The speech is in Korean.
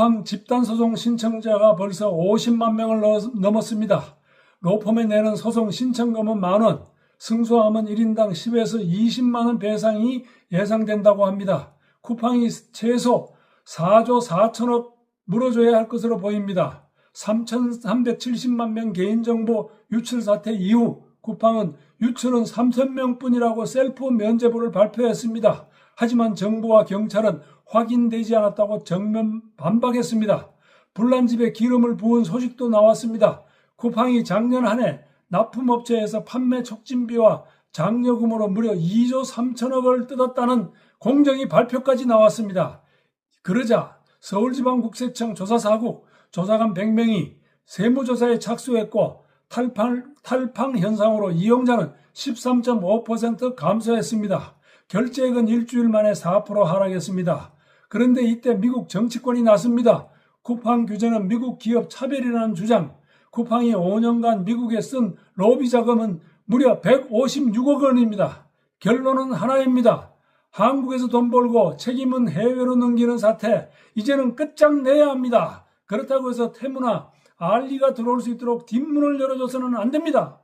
쿠팡 집단소송 신청자가 벌써 50만 명을 넘- 넘었습니다. 로펌에 내는 소송 신청금은 만원, 승소하면 1인당 10에서 20만원 배상이 예상된다고 합니다. 쿠팡이 최소 4조 4천억 물어줘야 할 것으로 보입니다. 3,370만 명 개인정보 유출 사태 이후 쿠팡은 유출은 3,000명 뿐이라고 셀프 면제부를 발표했습니다. 하지만 정부와 경찰은 확인되지 않았다고 정면 반박했습니다. 불난집에 기름을 부은 소식도 나왔습니다. 쿠팡이 작년 한 해 납품업체에서 판매 촉진비와 장려금으로 무려 2조 3천억을 뜯었다는 공정위 발표까지 나왔습니다. 그러자 서울지방국세청 조사사국 조사관 100명이 세무조사에 착수했고 탈팡, 탈팡 현상으로 이용자는 13.5% 감소했습니다. 결제액은 일주일 만에 4% 하락했습니다. 그런데 이때 미국 정치권이 나섭니다. 쿠팡 규제는 미국 기업 차별이라는 주장. 쿠팡이 5년간 미국에 쓴 로비 자금은 무려 156억 원입니다. 결론은 하나입니다. 한국에서 돈 벌고 책임은 해외로 넘기는 사태, 이제는 끝장내야 합니다. 그렇다고 해서 태무나 알리가 들어올 수 있도록 뒷문을 열어줘서는 안 됩니다.